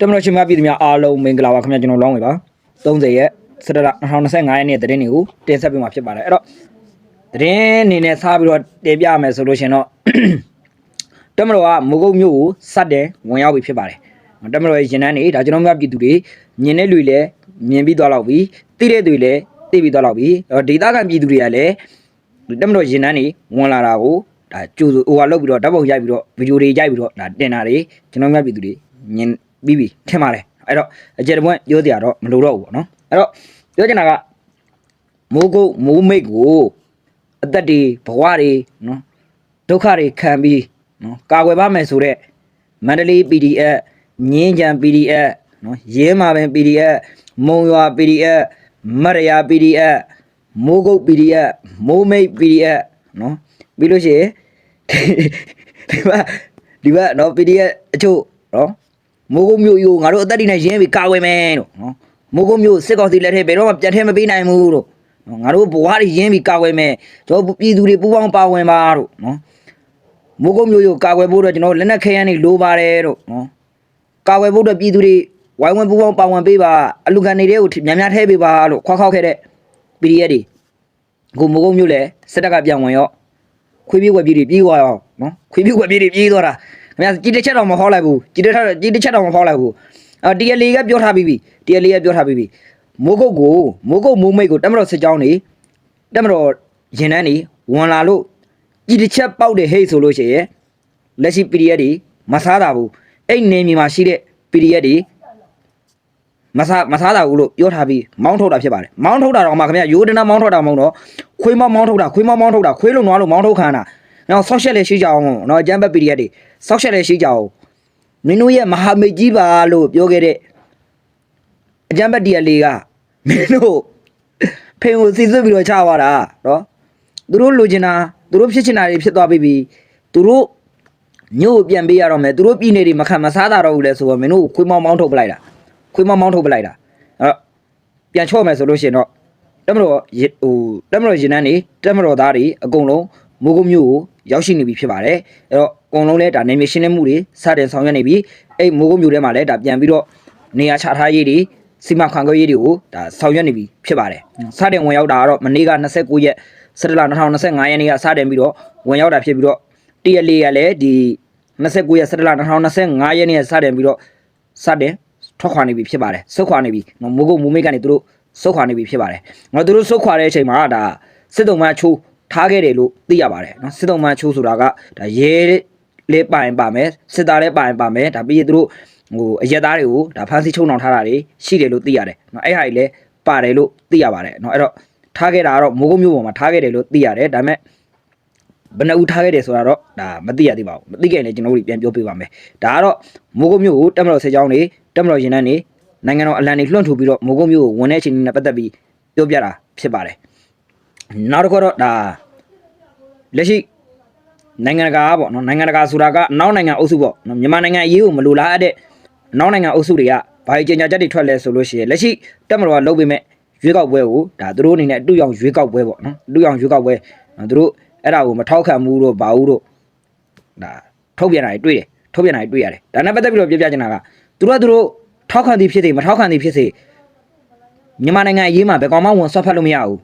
တမလို့ရှင်မပြည်သူများအားလုံးမင်္ဂလာပါခင်ဗျာကျွန်တော်လောင်းဝေပါ30ရက်စက်တလ2025ရက်နေ့သတင်းတွေကိုတင်ဆက်ပေးမှာဖြစ်ပါတယ်အဲ့တော့သတင်းအနေနဲ့စားပြီးတော့တင်ပြမယ်ဆိုလို့ရှင်တော့တမလို့ကမုကုတ်မြို့ကိုစတ်တယ်ဝင်ရောက်ပြီဖြစ်ပါတယ်တမလို့ရဲ့ရင်နှန်းနေဒါကျွန်တော်များပြည်သူတွေမြင်တဲ့လူတွေလည်းမြင်ပြီးသွားတော့ပြီသိတဲ့သူတွေလည်းသိပြီးသွားတော့ပြီအဲ့တော့ဒေသခံပြည်သူတွေကလည်းတမလို့ရင်နှန်းနေဝင်လာတာကိုဒါကြိုးဟိုဟာလောက်ပြီးတော့ဓာတ်ပုံရိုက်ပြီးတော့ဗီဒီယိုတွေရိုက်ပြီးတော့ဒါတင်တာတွေကျွန်တော်များပြည်သူတွေမြင် ပြီးပြီထင်ပါတယ်အဲ့တော့အကြက်တပွင့်ပြောတရားတော့မလိုတော့ဘူးပေါ့နော်အဲ့တော့ပြောချင်တာကမိုးကုတ်မိုးမိတ်ကိုအသက်တွေဘဝတွေနော်ဒုက္ခတွေခံပြီးနော်ကာကွယ်ပါမယ်ဆိုတော့မန္တလေး PDF ငင်းကြံ PDF နော်ရဲမာပင် PDF မုံရွာ PDF မရယာ PDF မိုးကုတ် PDF မိုးမိတ် PDF နော်ပြီးလို့ရှိရင်ဒီမှာဒီမှာနော် PDF အချို့နော် မိုးကုတ်မြို့ယူငါတို့အသက်တွေနဲ့ရင်းပြီးကာဝယ်မယ်လို့နော်မိုးကုတ်မြို့စစ်ကောင်စီလက်ထက်ဘယ်တော့မှပြန်ထဲမပေးနိုင်ဘူးလို့နော်ငါတို့ဘဝတွေရင်းပြီးကာဝယ်မယ်ကျွန်တော်ပြည်သူတွေပူးပေါင်းပါဝင်ပါလို့နော်မိုးကုတ်မြို့ယူကာကွယ်ဖို့တော့ကျွန်တော်လက်နက်ခဲယမ်းတွေလိုပါတယ်လို့နော်ကာကွယ်ဖို့တော့ပြည်သူတွေဝိုင်းဝန်းပူးပေါင်းပါဝင်ပေးပါအလူကန်တွေကိုများများထဲပေးပါလို့ခွားခောက်ခဲ့တဲ့ PDF တွေအခုမိုးကုတ်မြို့လဲစစ်တပ်ကပြန်ဝင်ရောခွေးပြေးဝက်ပြေးတွေပြေးသွားရောနော်ခွေးပြေးဝက်ပြေးတွေပြေးသွားတာ ခင်ဗျာကြည်တစ်ချက်တော့မဟောလိုက်ဘူးကြည်တစ်ချက်ကြည်တစ်ချက်တော့မဟောလိုက်ဘူးအော်တီအလီကပြောထားပြီးပြီတီအလီကပြောထားပြီးပြီမိုးကုတ်ကိုမိုးကုတ်မိုးမိတ်ကိုတက်မတော်စစ်ကြောင်းနေတက်မတော်ရင်နှန်းနေဝင်လာလို့ကြည်တစ်ချက်ပေါက်တယ်ဟဲ့ဆိုလို့ရှိရင်လက်ရှိ PDF တွေမစားတာဘူးအဲ့နေမြေမှာရှိတဲ့ PDF တွေမစားမစားတာဘူးလို့ပြောထားပြီးမောင်းထုတ်တာဖြစ်ပါတယ်မောင်းထုတ်တာတော့မှခင်ဗျာရိုးဒနာမောင်းထုတ်တာမဟုတ်တော့ခွေးမောင်းမောင်းထုတ်တာခွေးမောင်းမောင်းထုတ်တာခွေးလုံးနွားလုံးမောင်းထုတ်ခံတာ နော်ဆော့ရှက်လည်းရှိကြအောင်နော်ဂျမ်ဘက် PDF တွေဆော့ရှက်လည်းရှိကြအောင်မင်းတို့ရဲ့မဟာမိတ်ကြီးပါလို့ပြောခဲ့တဲ့အဂျမ်ဘက်တီရလေးကမင်းတို့ဖင်ကိုစီစစ်ပြီးတော့ချသွားတာနော်သူတို့လိုချင်တာသူတို့ဖြစ်ချင်တာတွေဖြစ်သွားပြီသူတို့ညို့ကိုပြန်ပေးရတော့မယ်သူတို့ပြည်နေတွေမခံမစားတာတော့ဘူးလဲဆိုတော့မင်းတို့ခွေးမောင်းမောင်းထုတ်ပလိုက်တာခွေးမောင်းမောင်းထုတ်ပလိုက်တာအဲ့တော့ပြန်ချော့မယ်ဆိုလို့ရှိရင်တော့တက်မတော်ရေဟိုတက်မတော်ရင်နှန်းနေတက်မတော်သားတွေအကုန်လုံး မိုးကုတ်မျိုးကိုရောက်ရှိနေပြီဖြစ်ပါတယ်အဲ့တော့အကုန်လုံးလဲဒါနေမြေရှင်းလင်းမှုတွေစတင်ဆောင်ရွက်နေပြီအဲ့မိုးကုတ်မျိုးထဲမှာလဲဒါပြန်ပြီးတော့နေရာချထားရေးတွေစီမံခန့်ခွဲရေးတွေကိုဒါဆောင်ရွက်နေပြီဖြစ်ပါတယ်စတင်ဝင်ရောက်တာကတော့မနေ့က29ရက်စက်တလ2025ရက်နေ့ကစတင်ပြီးတော့ဝင်ရောက်တာဖြစ်ပြီးတော့တရလေးကလည်းဒီ29ရက်စက်တလ2025ရက်နေ့ကစတင်ပြီးတော့စတင်ထွက်ခွာနေပြီဖြစ်ပါတယ်ဆုတ်ခွာနေပြီနော်မိုးကုတ်မိုးမိတ်ကနေသူတို့ဆုတ်ခွာနေပြီဖြစ်ပါတယ်ငါတို့တို့ဆုတ်ခွာတဲ့အချိန်မှာဒါစစ်တုံးမချိုး ထားခဲ့တယ်လို့သိရပါတယ်နော်စစ်တုံးမချိုးဆိုတာကဒါရဲလေးပိုင်ပါမယ်စစ်သားလေးပိုင်ပါမယ်ဒါပြီးရင်သူတို့ဟိုအရက်သားတွေကိုဒါဖမ်းဆီးချုံနှောင်ထားတာတွေရှိတယ်လို့သိရတယ်နော်အဲ့ဟာကြီးလည်းပါတယ်လို့သိရပါတယ်နော်အဲ့တော့ထားခဲ့တာကတော့မိုးကုတ်မျိုးပေါ်မှာထားခဲ့တယ်လို့သိရတယ်ဒါပေမဲ့ဘယ်နှဦးထားခဲ့တယ်ဆိုတာတော့ဒါမသိရသေးပါဘူးမသိခဲ့ရင်လည်းကျွန်တော်တို့ပြန်ပြောပြပါမယ်ဒါကတော့မိုးကုတ်မျိုးကိုတက်မတော်ဆေးချောင်းတွေတက်မတော်ရင်နှန်းတွေနိုင်ငံတော်အလံတွေလွှင့်ထူပြီးတော့မိုးကုတ်မျိုးကိုဝန်တဲ့အချိန်နဲ့ပတ်သက်ပြီးပြောပြတာဖြစ်ပါတယ် နောက်တစ်ခုတော့ဒါလက်ရှိနိုင်ငံတကာပေါ့နော်နိုင်ငံတကာဆိုတာကအနောက်နိုင်ငံအုပ်စုပေါ့နော်မြန်မာနိုင်ငံအရေးကိုမလိုလားအပ်တဲ့အနောက်နိုင်ငံအုပ်စုတွေကဘာကြီးကြေညာချက်တွေထွက်လဲဆိုလို့ရှိရင်လက်ရှိတက်မတော်ကလုပ်ပေးမဲ့ရွေးကောက်ပွဲကိုဒါသူတို့အနေနဲ့အတူရောင်ရွေးကောက်ပွဲပေါ့နော်အတူရောင်ရွေးကောက်ပွဲနော်သူတို့အဲ့ဒါကိုမထောက်ခံဘူးတော့ဘာဘူးတော့ဒါထုတ်ပြန်တာတွေတွေ့တယ်ထုတ်ပြန်တာတွေတွေ့ရတယ်ဒါနဲ့ပတ်သက်ပြီးတော့ပြောပြချင်တာကသူတို့ကသူတို့ထောက်ခံသည်ဖြစ်စေမထောက်ခံသည်ဖြစ်စေမြန်မာနိုင်ငံအရေးမှာဘယ်ကောင်မှဝန်ဆွတ်ဖက်လို့မရဘူး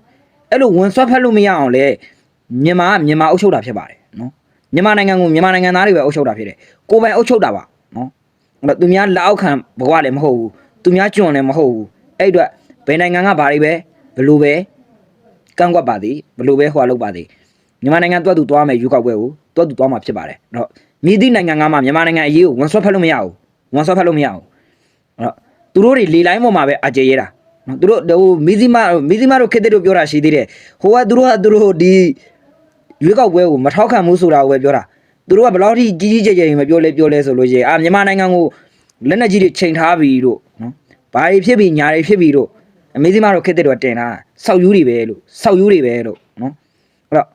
အဲ့လိုဝန်ဆွတ်ဖက်လို့မရအောင်လေမြန်မာကမြန်မာအုပ်ချုပ်တာဖြစ်ပါတယ်နော်မြန်မာနိုင်ငံကိုမြန်မာနိုင်ငံသားတွေပဲအုပ်ချုပ်တာဖြစ်တယ်ကိုယ်ပိုင်အုပ်ချုပ်တာပါနော်အဲ့တော့သူများလက်အောက်ခံဘဝလည်းမဟုတ်ဘူးသူများကျွံလည်းမဟုတ်ဘူးအဲ့အတွက်ဘယ်နိုင်ငံကဘာတွေပဲဘလို့ပဲကန့်ကွက်ပါသည်ဘလို့ပဲဟွာလုပ်ပါသည်မြန်မာနိုင်ငံတွတ်သူသွားမယ်ယူကောက်ပွဲကိုတွတ်သူသွားမှာဖြစ်ပါတယ်အဲ့တော့မြည်သည့်နိုင်ငံကမှမြန်မာနိုင်ငံအရေးကိုဝန်ဆွတ်ဖက်လို့မရဘူးဝန်ဆွတ်ဖက်လို့မရဘူးအဲ့တော့သူတို့တွေလေလိုင်းပေါ်မှာပဲအကြေရဲတာ နော်သူတို့ဟိုမီဇီမာမီဇီမာတို့ခေတ်တို့ပြောတာရှိသေးတယ်ဟိုကသူတို့ကသူတို့ဒီရွေးကောက်ပွဲကိုမထောက်ခံဘူးဆိုတာကိုပဲပြောတာသူတို့ကဘယ်လောက်ထိကြီးကြီးကျယ်ကျယ်မပြောလဲပြောလဲဆိုလို့ရှိရင်အာမြန်မာနိုင်ငံကိုလက်နက်ကြီးတွေချိန်ထားပြီလို့နော်ဘာတွေဖြစ်ပြီညာတွေဖြစ်ပြီလို့အမေဇီမာတို့ခေတ်တို့ကတင်တာစောက်ယူတွေပဲလို့စောက်ယူတွေပဲလို့နော်အဲ့တော့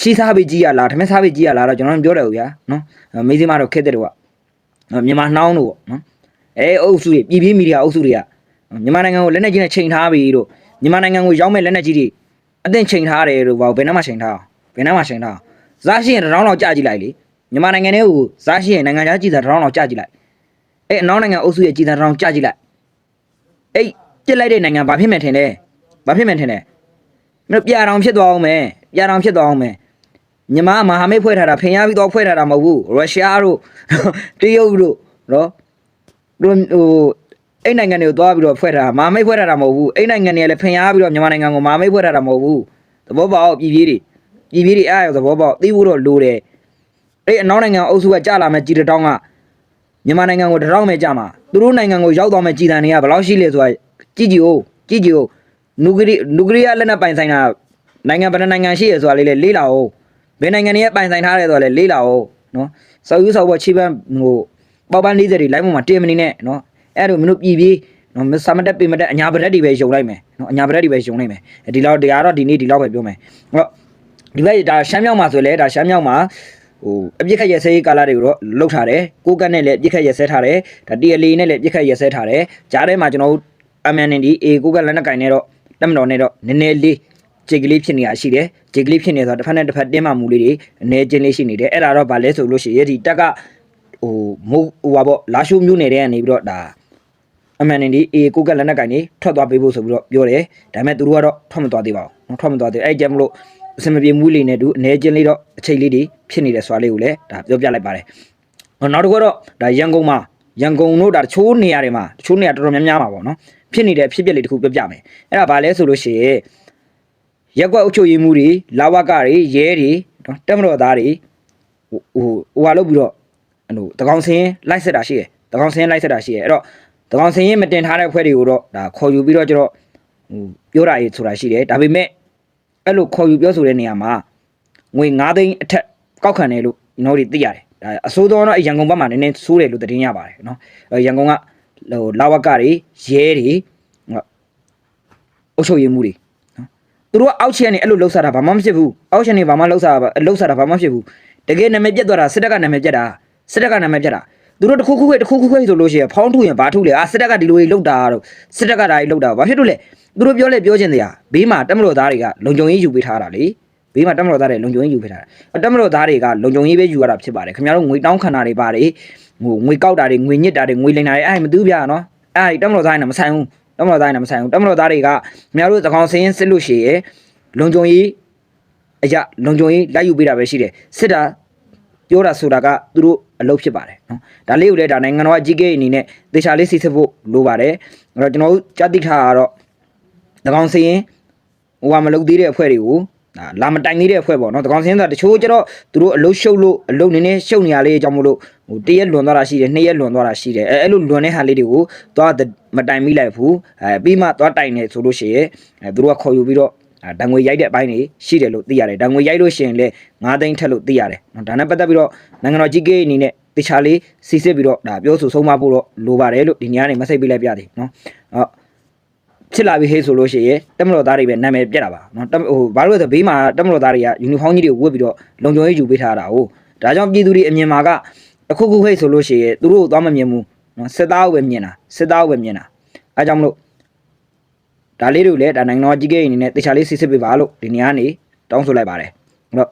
ချီးစားပြီးကြီးရလားထမင်းစားပြီးကြီးရလားတော့ကျွန်တော်မပြောတယ်ဘူးဗျာနော်အမေဇီမာတို့ခေတ်တို့ကမြန်မာနှောင်းတို့ပေါ့နော်အဲအုပ်စုတွေပြည်ပြင်းမီဒီယာအုပ်စုတွေက မြန်မာနိုင်ငံကိုလက်နက်ကြီးနဲ့ချိန်ထားပြီလို့မြန်မာနိုင်ငံကိုရောက်မဲ့လက်နက်ကြီးတွေအသင့်ချိန်ထားတယ်လို့ဘာဘယ်နှမှာချိန်ထားအောင်ဘယ်နှမှာချိန်ထားအောင်ဇာရှိရင်တစ်ရောင်းတော့ကြာကြည့်လိုက်လေမြန်မာနိုင်ငံထဲကိုဇာရှိရင်နိုင်ငံခြားကြည့်တာတစ်ရောင်းတော့ကြာကြည့်လိုက်အဲ့အနောက်နိုင်ငံအုပ်စုရဲ့ကြီးတန်းတောင်ကြကြည့်လိုက်အဲ့ပြစ်လိုက်တဲ့နိုင်ငံဘာဖြစ်မှန်းထင်လဲဘာဖြစ်မှန်းထင်လဲမင်းပြာတောင်ဖြစ်သွားအောင်မယ်ပြာတောင်ဖြစ်သွားအောင်မယ်မြန်မာမဟာမိတ်ဖွဲ့ထားတာဖင်ရပြီးတော့ဖွဲ့ထားတာမဟုတ်ဘူးရုရှားတို့တရုတ်တို့နော်တို့ဟို အဲ့နိုင်ငံတွေကိုသွားပြီးတော့ဖွဲ့ထားတာမဟာမိတ်ဖွဲ့ထားတာမဟုတ်ဘူးအဲ့နိုင်ငံတွေကလည်းဖင်ရပြီးတော့မြန်မာနိုင်ငံကိုမဟာမိတ်ဖွဲ့ထားတာမဟုတ်ဘူးသဘောပေါက်ပြည်ပြည်တွေပြည်ပြည်တွေအားရသဘောပေါက်သိဖို့တော့လိုတယ်အဲ့အနောက်နိုင်ငံအုပ်စုကကြာလာမဲ့ကြီးတစ်တောင်းကမြန်မာနိုင်ငံကိုတရောင်းမဲ့ကြမှာသူတို့နိုင်ငံကိုရောက်သွားမဲ့ကြည်တန်တွေကဘယ်လောက်ရှိလဲဆိုတာကြည့်ကြည့်ဦးကြည့်ကြည့်ဦးနူကရီနူကရီးယားလက်နက်ပိုင်ဆိုင်တာနိုင်ငံဗဏ္ဍနိုင်ငံရှိရဆိုတာလေးလေလေးလာဦးဘယ်နိုင်ငံတွေရဲ့ပိုင်ဆိုင်ထားတယ်ဆိုတာလေလေးလာဦးနော်စောက်ယူစောက်ဘောချိပန်းဟိုပေါက်ပန်း40တွေလိုက်ပေါ်မှာတင်မနေနဲ့နော် အဲ့လိုမင်းတို့ပြည်ပြီးနော်မစမတက်ပေမတက်အညာပရက်တွေပဲယုံလိုက်မယ်နော်အညာပရက်တွေပဲယုံလိုက်မယ်ဒီလောက်တရားတော့ဒီနေ့ဒီလောက်ပဲပြောမယ်ဟောဒီဘက်ဒါရှမ်းမြောက်မှာဆိုလဲဒါရှမ်းမြောက်မှာဟိုအပြစ်ခတ်ရဆဲရေးကာလတွေကိုတော့လုတ်ထားတယ်ကိုကတ်နဲ့လည်းအပြစ်ခတ်ရဆဲထားတယ်ဒါတီအလီနဲ့လည်းအပြစ်ခတ်ရဆဲထားတယ်ကြားထဲမှာကျွန်တော်တို့ MND အေကိုကတ်လက်နက်ကင်နဲ့တော့တက်မတော်နဲ့တော့နည်းနည်းလေးဂျေကလေးဖြစ်နေတာရှိတယ်ဂျေကလေးဖြစ်နေဆိုတော့တစ်ဖက်နဲ့တစ်ဖက်တင်းမာမှုလေးတွေအနေချင်းလေးရှိနေတယ်အဲ့ဒါတော့ဗာလဲဆိုလို့ရှိရင်ဒီတက်ကဟိုမဟုတ်ဟိုပါပေါ့လာရှိုးမျိုးနေတဲ့ကနေပြီးတော့ဒါ အမှန်တည်းအေကိုကက်လက်နက်ကင်နေထွက်သွားပေးဖို့ဆိုပြီးတော့ပြောတယ်ဒါပေမဲ့သူတို့ကတော့ထွက်မသွားသေးပါဘူးထွက်မသွားသေးအဲ့ကြမ်းမလို့အစမပြေမှုလေးနဲ့တူအနေချင်းလေးတော့အချိန်လေးတွေဖြစ်နေတဲ့ဆွာလေးကိုလည်းဒါပြောပြလိုက်ပါတယ်ဟောနောက်တစ်ခုကတော့ဒါရန်ကုန်မှာရန်ကုန်တို့ဒါတချိုးနေရာတွေမှာတချိုးနေရာတော်တော်များများပါပေါ့နော်ဖြစ်နေတဲ့ဖြစ်ပျက်လေးတစ်ခုပြောပြမယ်အဲ့ဒါဘာလဲဆိုလို့ရှိရင်ရက်ကွက်အုပ်ချုပ်ရေးမှုတွေလာဝကတွေရဲတွေနော်တက်မတော်သားတွေဟိုဟိုဟိုဟာလုပ်ပြီးတော့အဲ့လိုတကောင်စင်းလိုက်ဆက်တာရှိတယ်တကောင်စင်းလိုက်ဆက်တာရှိတယ်အဲ့တော့ တကောင်စင်းမတင်ထားတဲ့ဖွဲ့တွေကိုတော့ဒါခေါ်ယူပြီးတော့ကျတော့ဟိုပြောတာရေးဆိုတာရှိတယ်ဒါပေမဲ့အဲ့လိုခေါ်ယူပြောဆိုတဲ့နေရာမှာငွေ9သိန်းအထက်ကောက်ခံတယ်လို့ကျွန်တော်တို့သိရတယ်ဒါအစိုးသောတော့ရန်ကုန်ဘက်မှာနည်းနည်းဆိုးတယ်လို့သတင်းရပါတယ်နော်အဲ့ရန်ကုန်ကဟိုလာဝကတွေရဲတွေအုပ်ချုပ်ရေးမှုတွေနော်သူတို့ကအောက်ချဲနေအဲ့လိုလှုပ်ရှားတာဘာမှမဖြစ်ဘူးအောက်ချဲနေဘာမှလှုပ်ရှားတာလှုပ်ရှားတာဘာမှမဖြစ်ဘူးတကယ်နာမည်ပြတ်သွားတာစစ်တပ်ကနာမည်ပြတ်တာစစ်တပ်ကနာမည်ပြတ်တာ သူတို့တစ်ခုခုခွဲတစ်ခုခုခွဲဆိုလို့ရှိရင်ဖောင်းထုရင်ဘာထုလဲအာစစ်တပ်ကဒီလိုကြီးလှုပ်တာတော့စစ်တပ်ကဒါကြီးလှုပ်တာဘာဖြစ်လို့လဲသူတို့ပြောလဲပြောချင်တရားဘေးမှာတက်မလို့သားတွေကလုံခြုံရေးယူပေးထားတာလေဘေးမှာတက်မလို့သားတွေလုံခြုံရေးယူပေးထားတာအဲ့တက်မလို့သားတွေကလုံခြုံရေးပဲယူရတာဖြစ်ပါတယ်ခင်ဗျားတို့ငွေတောင်းခံတာတွေပါတယ်ဟိုငွေကောက်တာတွေငွေညစ်တာတွေငွေလိမ်တာတွေအဲ့ဒါမသိဘူးဗျာနော်အဲ့ဒါတက်မလို့သားတွေနဲ့မဆိုင်ဘူးတက်မလို့သားတွေနဲ့မဆိုင်ဘူးတက်မလို့သားတွေကခင်ဗျားတို့သကောင်စင်းစစ်လို့ရှိရင်လုံခြုံရေးအရာလုံခြုံရေးလိုက်ယူပေးတာပဲရှိတယ်စစ်တာပြောတာဆိုတာကသူတို့ အလုပ်ဖြစ်ပါတယ်နော်ဒါလေးကိုလည်းဒါနိုင်ငံတော်အကြီးအကဲအနေနဲ့သေချာလေးစီစစ်ဖို့လိုပါတယ်အဲ့တော့ကျွန်တော်တို့ကြားသိထားတာကတော့တကောင်စရင်ဟိုကမလုပ်သေးတဲ့အဖွဲ့တွေကိုဒါလာမတိုင်သေးတဲ့အဖွဲ့ပေါ့နော်တကောင်စရင်ဆိုတာတချို့ကျတော့သူတို့အလုပ်ရှုပ်လို့အလုပ်နည်းနည်းရှုပ်နေရလေးအကြောင်းမို့လို့ဟိုတရက်လွန်သွားတာရှိတယ်နှစ်ရက်လွန်သွားတာရှိတယ်အဲအဲ့လိုလွန်တဲ့ဟာလေးတွေကိုသွားမတိုင်မိလိုက်ဘူးအဲပြီးမှသွားတိုင်နေဆိုလို့ရှိရင်အဲသူတို့ကခေါ်ယူပြီးတော့ အဲဒဏ်ငွေရိုက်တဲ့အပိုင်းတွေရှိတယ်လို့သိရတယ်ဒဏ်ငွေရိုက်လို့ရှိရင်လည်း9သိန်းထက်လို့သိရတယ်နော်ဒါနဲ့ပတ်သက်ပြီးတော့နိုင်ငံတော်ကြီးကေအနေနဲ့တေချာလေးစီစစ်ပြီးတော့ဒါပြောဆိုဆုံးမဖို့တော့လိုပါတယ်လို့ဒီညနေမဆိတ်ပေးလိုက်ပြသည်နော်အော်ဖြစ်လာပြီဟေးဆိုလို့ရှိရင်တက်မတော်သားတွေပဲနာမည်ပြက်တာပါနော်တက်ဟိုဘာလို့လဲဆိုဘေးမှာတက်မတော်သားတွေကယူနီဖောင်းကြီးတွေဝတ်ပြီးတော့လုံခြုံရေးယူပေးထားတာဟုတ်ဒါကြောင့်ပြည်သူတွေအမြင်မှာကအခုခုဟေးဆိုလို့ရှိရင်သူတို့သွားမမြင်ဘူးနော်စစ်သားကိုပဲမြင်တာစစ်သားကိုပဲမြင်တာအဲကြောင့်မလို့ ဒါလေးတွေကိုလည်းဒါနိုင်ငံတော်အကြီးအကဲအနေနဲ့တခြားလေးစစ်စစ်ပေးပါလို့ဒီနေရာကနေတောင်းဆိုလိုက်ပါတယ်အဲ့တော့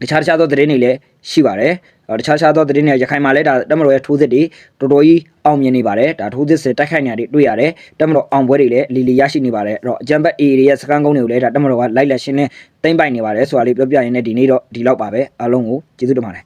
တခြားတခြားသောသတင်းတွေလည်းရှိပါတယ်အဲ့တော့တခြားတခြားသောသတင်းတွေရခိုင်မှာလည်းဒါတက်မတော်ရဲ့ထိုးစစ်တွေတော်တော်ကြီးအောင်မြင်နေပါတယ်ဒါထိုးစစ်စစ်တိုက်ခိုက်နေရတွေတွေ့ရတယ်တက်မတော်အောင်ပွဲတွေလည်းလီလီရရှိနေပါတယ်အဲ့တော့အကြံဘက် A တွေရဲ့စကန်ကုန်းတွေကိုလည်းဒါတက်မတော်ကလိုက်လက်ရှင်းနဲ့တိမ့်ပိုက်နေပါတယ်ဆိုတာလေးပြောပြရင်းနဲ့ဒီနေ့တော့ဒီလောက်ပါပဲအားလုံးကိုကျေးဇူးတင်ပါတယ်